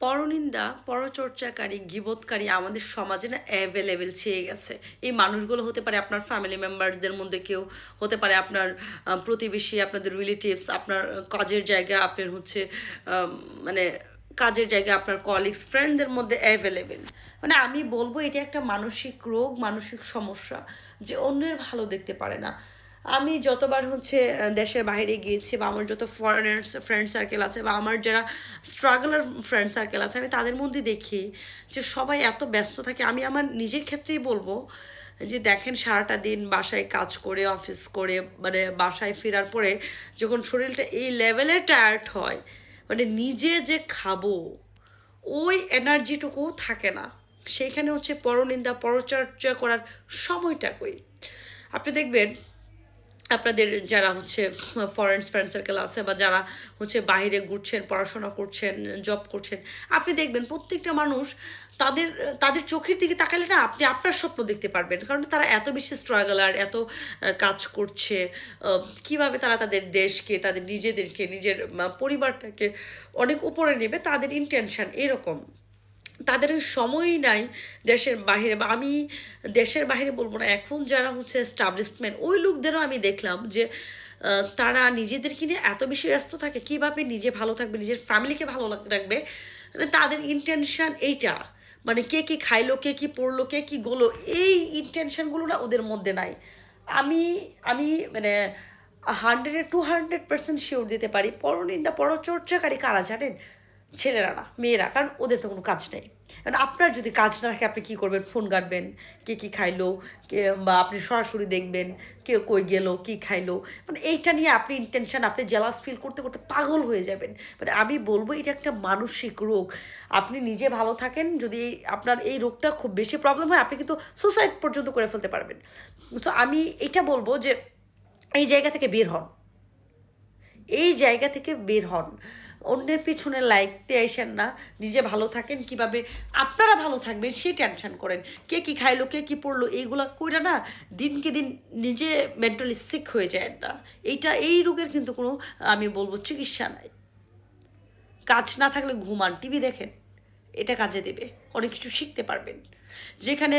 পরনিন্দা, পরচর্চাকারী গিবতকারী আমাদের সমাজে না অ্যাভেলেবেল ছেয়ে গেছে। এই মানুষগুলো হতে পারে আপনার ফ্যামিলি মেম্বারসদের মধ্যে কেউ, হতে পারে আপনার প্রতিবেশী, আপনাদের রিলেটিভস আপনার কাজের জায়গা আপনার হচ্ছে মানে কাজের জায়গায় আপনার কলিগস ফ্রেন্ডদের মধ্যে অ্যাভেলেবেল মানে আমি বলব এটা একটা মানসিক রোগ, মানসিক সমস্যা, যে অন্যের ভালো দেখতে পারে না। আমি যতবার হচ্ছে দেশের বাইরে গিয়েছি বা আমার যত ফরেনার্স ফ্রেন্ড সার্কেল আছে বা আমার যারা স্ট্রাগলার ফ্রেন্ড সার্কেল আছে, আমি তাদের মধ্যে দেখি যে সবাই এত ব্যস্ত থাকে। আমি আমার নিজের ক্ষেত্রেই বলব যে দেখেন সারাটা দিন বাসায় কাজ করে অফিস করে মানে বাসায় ফেরার পরে যখন শরীরটা এই লেভেলে টায়ার্ড হয় মানে নিজে যে খাব, ওই এনার্জিটুকু থাকে না। সেইখানে হচ্ছে পরনিন্দা, পরচর্চা করার সময়টা কই? আপনি দেখবেন আপনাদের যারা হচ্ছে ফরেন ফ্রেন্ড সার্কেল আছে বা যারা হচ্ছে বাইরে ঘুরছেন, পড়াশোনা করছেন জব করছেন, আপনি দেখবেন প্রত্যেকটা মানুষ তাদের তাদের চোখের দিকে তাকালে না আপনি আপনার স্বপ্ন দেখতে পারবেন। কারণ তারা এত বেশি স্ট্রাগলার এত কাজ করছে কীভাবে তারা তাদের দেশকে, তাদের নিজেদেরকে, নিজের পরিবারটাকে অনেক উপরে নেবে, তাদের ইন্টেনশন এরকম। তাদের ওই সময়ই নাই দেশের বাইরে বা আমি দেশের বাইরে বলব না, এখন যারা হচ্ছে এস্টাবলিশমেন্ট ওই লোকদেরও আমি দেখলাম যে তারা নিজেদেরকে নিয়ে এত বেশি ব্যস্ত থাকে, কীভাবে নিজে ভালো থাকবে, নিজের ফ্যামিলিকে ভালো রাখবে? মানে তাদের ইন্টেনশন এইটা মানে কে কি খাইলো, কে কী পড়ল, কে কী গোলো, এই ইন্টেনশনগুলো না ওদের মধ্যে নাই। আমি আমি মানে হান্ড্রেডে টু হান্ড্রেড পার্সেন্ট শিওর দিতে পারি, পরনিন্দা পরচর্চাকারী কারা জানেন? ছেলেরা না, মেয়েরা, কারণ ওদের তো কোনো কাজ নেই। কারণ আপনার যদি কাজ না থাকে, আপনি কী করবেন? ফোন ঘাটবেন, কে কী খাইলো, কে, বা আপনি সরাসরি দেখবেন কেউ কই গেলো, কী খাইলো। মানে এইটা নিয়ে আপনি ইন্টেনশন আপনি জেলাস ফিল করতে করতে পাগল হয়ে যাবেন। মানে আমি বলব, এটা একটা মানসিক রোগ। আপনি নিজে ভালো থাকেন, যদি আপনার এই রোগটা খুব বেশি প্রবলেম হয়, আপনি কিন্তু সুসাইড পর্যন্ত করে ফেলতে পারবেন। সো আমি এটা বলব যে, এই জায়গা থেকে বের হন। এই জায়গা থেকে বের হন। অন্যের পিছনে লাইকতে আসেন না। নিজে ভালো থাকেন কীভাবে? আপনারা ভালো থাকবেন, সে টেনশন করেন। কে কি খাইলো, কে কি পড়ল, এইগুলা কইরা না দিনকে দিন নিজে মেন্টালি সিক হয়ে যায় না। এইটা, এই রোগের কিন্তু কোনো, আমি বলব চিকিৎসা নাই। কাজ না থাকলে ঘুমান টিভি দেখেন। এটা কাজে দেবে। অনেক কিছু শিখতে পারবেন। যেখানে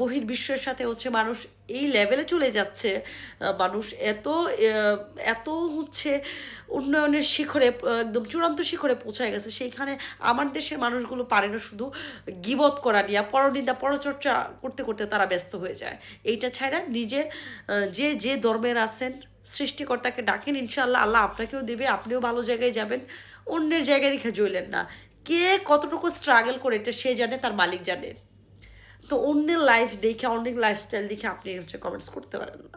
বহির্বিশ্বের সাথে হচ্ছে মানুষ এই লেভেলে চলে যাচ্ছে মানুষ এত এত হচ্ছে উন্নয়নের শিখরে একদম চূড়ান্ত শিখরে পৌঁছায় গেছে। সেইখানে আমার দেশের মানুষগুলো পারে না শুধু গিবত করা নিয়ে পরনিন্দা, পরচর্চা করতে করতে তারা ব্যস্ত হয়ে যায়। এইটা ছাড়া নিজে যে যে ধর্মের আছেন, সৃষ্টিকর্তাকে ডাকেন ইনশাল্লাহ আল্লাহ আপনাকেও দেবে, আপনিও ভালো জায়গায় যাবেন, অন্যের জায়গায় দেখে জইলেন না। কে কতটুকু স্ট্রাগল করে এটা সে জানে, তার মালিক জানে। তো অন্যের লাইফ দেখে অনেক লাইফস্টাইল দেখে আপনি হচ্ছে কমেন্টস করতে পারেন না।